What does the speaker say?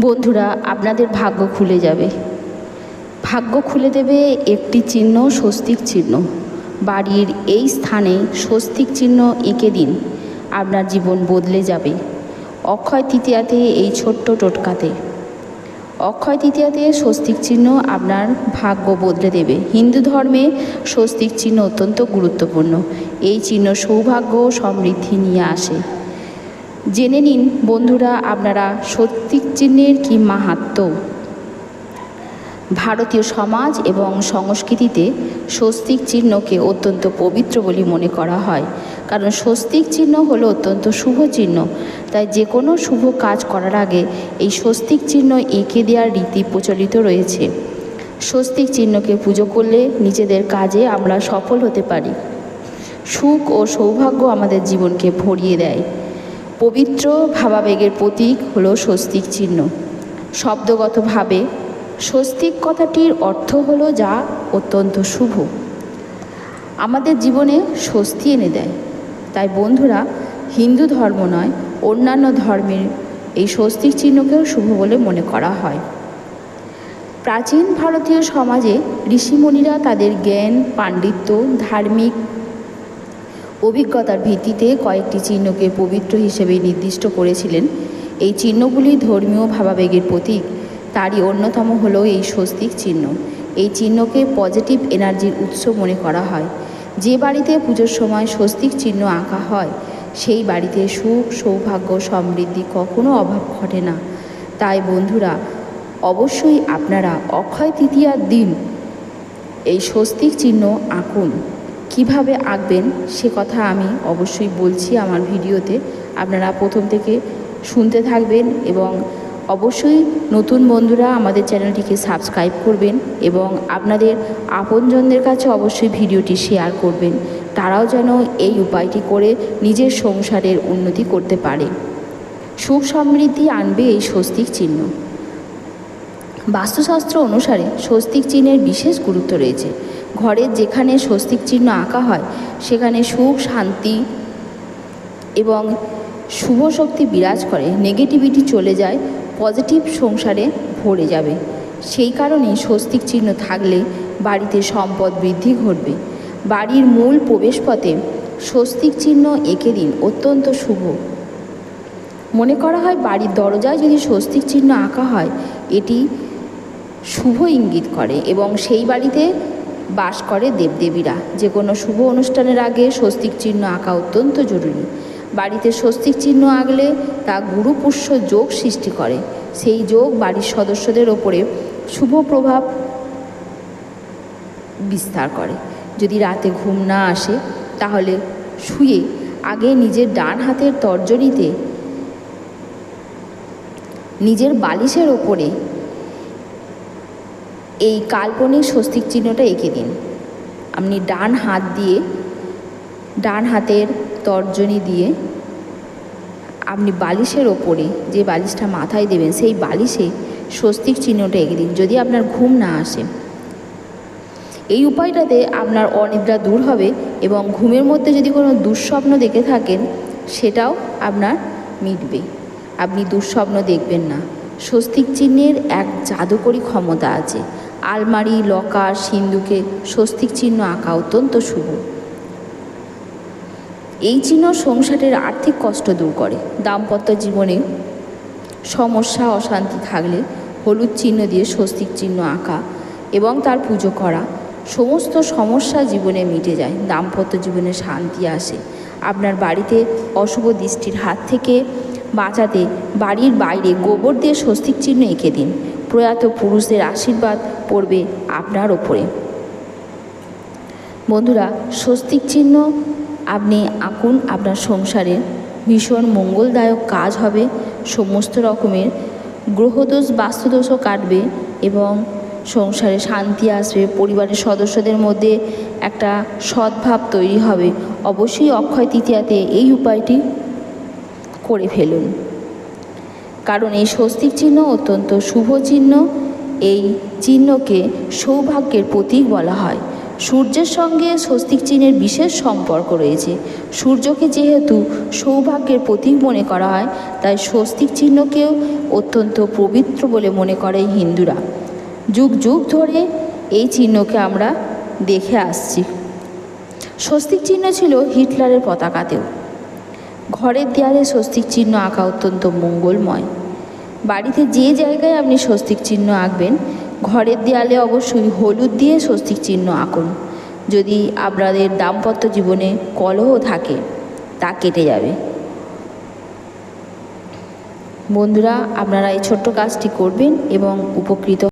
বন্ধুরা, আপনাদের ভাগ্য খুলে যাবে। ভাগ্য খুলে দেবে একটি চিহ্ন, স্বস্তিক চিহ্ন। বাড়ির এই স্থানে স্বস্তিক চিহ্ন এঁকে দিন। আপনার জীবন বদলে যাবে। অক্ষয় তৃতীয়াতে এই ছোট্ট টোটকাতে। অক্ষয় তৃতীয়াতে স্বস্তিক চিহ্ন আপনার ভাগ্য বদলে দেবে। হিন্দু ধর্মে স্বস্তিক চিহ্ন অত্যন্ত গুরুত্বপূর্ণ। এই চিহ্ন সৌভাগ্য সমৃদ্ধি নিয়ে আসে। জেনে নিন বন্ধুরা, আপনারা স্বস্তিক চিহ্নের কি মাহাত্ম্য ভারতীয় সমাজ এবং সংস্কৃতিতে স্বস্তিক চিহ্নকে অত্যন্ত পবিত্র বলে মনে করা হয়। কারণ স্বস্তিক চিহ্ন হলো অত্যন্ত শুভ চিহ্ন। তাই যে কোনো শুভ কাজ করার আগে এই স্বস্তিক চিহ্ন এঁকে দেওয়ার রীতি প্রচলিত রয়েছে। স্বস্তিক চিহ্নকে পুজো করলে নিজেদের কাজে আমরা সফল হতে পারি। সুখ ও সৌভাগ্য আমাদের জীবনকে ভরিয়ে দেয়। পবিত্র ভাবাবেগের প্রতীক হল স্বস্তিক চিহ্ন। শব্দগতভাবে স্বস্তিক কথাটির অর্থ হল যা অত্যন্ত শুভ। আমাদের জীবনে স্বস্তি এনে দেয়। তাই বন্ধুরা, হিন্দু ধর্ম নয়, অন্যান্য ধর্মের এই স্বস্তিক চিহ্নকেও শুভ বলে মনে করা হয়। প্রাচীন ভারতীয় সমাজে ঋষিমুনিরা তাদের জ্ঞান, পাণ্ডিত্য, ধার্মিক অভিজ্ঞতার ভিত্তিতে কয়েকটি চিহ্নকে পবিত্র হিসেবে নির্দিষ্ট করেছিলেন। এই চিহ্নগুলি ধর্মীয় ভাবাবেগের প্রতীক। তারই অন্যতম হল এই স্বস্তিক চিহ্ন। এই চিহ্নকে পজিটিভ এনার্জির উৎস মনে করা হয়। যে বাড়িতে পুজোর সময় স্বস্তিক চিহ্ন আঁকা হয়, সেই বাড়িতে সুখ, সৌভাগ্য, সমৃদ্ধি কখনো অভাব ঘটে না। তাই বন্ধুরা, অবশ্যই আপনারা অক্ষয় তৃতীয়ার দিন এই স্বস্তিক চিহ্ন আঁকুন। কীভাবে আঁকবেন সে কথা আমি অবশ্যই বলছি আমার ভিডিওতে। আপনারা প্রথম থেকে শুনতে থাকবেন এবং অবশ্যই নতুন বন্ধুরা আমাদের চ্যানেলটিকে সাবস্ক্রাইব করবেন এবং আপনাদের আপনজনদের কাছে অবশ্যই ভিডিওটি শেয়ার করবেন। তারাও যেন এই উপায়টি করে নিজের সংসারের উন্নতি করতে পারে। সুখ সমৃদ্ধি আনবে এই স্বস্তিক চিহ্ন। বাস্তুশাস্ত্র অনুসারে স্বস্তিক চিহ্নের বিশেষ গুরুত্ব রয়েছে। ঘরের যেখানে স্বস্তিক চিহ্ন আঁকা হয়, সেখানে সুখ, শান্তি এবং শুভ শক্তি বিরাজ করে। নেগেটিভিটি চলে যায় পজিটিভ সংসারে ভরে যাবে। সেই কারণেই স্বস্তিক চিহ্ন থাকলে বাড়িতে সম্পদ বৃদ্ধি ঘটবে। বাড়ির মূল প্রবেশপথে স্বস্তিক চিহ্ন এঁকে দিন অত্যন্ত শুভ। মনে করা হয় বাড়ির দরজায় যদি স্বস্তিক চিহ্ন আঁকা হয়, এটি শুভ ইঙ্গিত করে এবং সেই বাড়িতে বাস করে দেবদেবীরা। যে কোনো শুভ অনুষ্ঠানের আগে স্বস্তিক চিহ্ন আঁকা অত্যন্ত জরুরি। বাড়িতে স্বস্তিক চিহ্ন আঁকলে তা গুরুপুষ্য যোগ সৃষ্টি করে। সেই যোগ বাড়ির সদস্যদের ওপরে শুভ প্রভাব বিস্তার করে। যদি রাতে ঘুম না আসে, তাহলে শুয়ে আগে নিজের ডান হাতের তর্জনীতে নিজের বালিশের ওপরে এই কাল্পনিক স্বস্তিক চিহ্নটা এঁকে দিন। আপনি ডান হাত দিয়ে, ডান হাতের তর্জনী দিয়ে আপনি বালিশের ওপরে যে বালিশটা মাথায় দেবেন, সেই বালিশে স্বস্তিক চিহ্নটা এঁকে দিন। যদি আপনার ঘুম না আসে, এই উপায়টাতে আপনার অনিদ্রা দূর হবে এবং ঘুমের মধ্যে যদি কোনো দুঃস্বপ্ন দেখে থাকেন, সেটাও আপনার মিটবে। আপনি দুঃস্বপ্ন দেখবেন না। স্বস্তিক চিহ্নের এক জাদুকরী ক্ষমতা আছে। আলমারি, লকার, সিন্ধুকে স্বস্তিক চিহ্ন আঁকা অত্যন্ত শুভ। এই চিহ্ন সংসারের আর্থিক কষ্ট দূর করে। দাম্পত্য জীবনে সমস্যা, অশান্তি থাকলে হলুদ চিহ্ন দিয়ে স্বস্তিক চিহ্ন আঁকা এবং তার পুজো করা সমস্ত সমস্যা জীবনে মিটে যায়। দাম্পত্য জীবনে শান্তি আসে। আপনার বাড়িতে অশুভ দৃষ্টির হাত থেকে বাঁচাতে বাড়ির বাইরে গোবর দিয়ে স্বস্তিক চিহ্ন এঁকে দিন। প্রয়াত পুরুষদের আশীর্বাদ পড়বে আপনার ওপরে বন্ধুরা, স্বস্তিক চিহ্ন, আপনি আঁকুন আপনার সংসারে। ভীষণ মঙ্গলদায়ক কাজ হবে, সমস্ত রকমের গ্রহদোষ, বাস্তুদোষও কাটবে এবং সংসারে শান্তি আসবে, পরিবারের সদস্যদের মধ্যে একটা সদ্ভাব তৈরি হবে। অবশ্যই অক্ষয় তৃতীয়াতে এই উপায়টি করে ফেলুন। কারণ এই স্বস্তিক চিহ্ন অত্যন্ত শুভ চিহ্ন এই চিহ্নকে সৌভাগ্যের প্রতীক বলা হয়। সূর্যের সঙ্গে স্বস্তিক চিহ্নের বিশেষ সম্পর্ক রয়েছে। সূর্যকে যেহেতু সৌভাগ্যের প্রতীক মনে করা হয়, তাই স্বস্তিক চিহ্নকেও অত্যন্ত পবিত্র বলে মনে করে হিন্দুরা। যুগ যুগ ধরে এই চিহ্নকে আমরা দেখে আসছি। স্বস্তিক চিহ্ন ছিল হিটলারের পতাকাতেও। ঘরের দেয়ালে স্বস্তিক চিহ্ন আঁকা অত্যন্ত মঙ্গলময়। বাড়িতে যে জায়গায় আপনি স্বস্তিক চিহ্ন আঁকবেন, ঘরের দেয়ালে অবশ্যই হলুদ দিয়ে স্বস্তিক চিহ্ন আঁকুন। যদি আপনাদের দাম্পত্য জীবনে কলহ থাকে, তা কেটে যাবে। বন্ধুরা, আপনারা এই ছোট্ট কাজটি করবেন এবং উপকৃত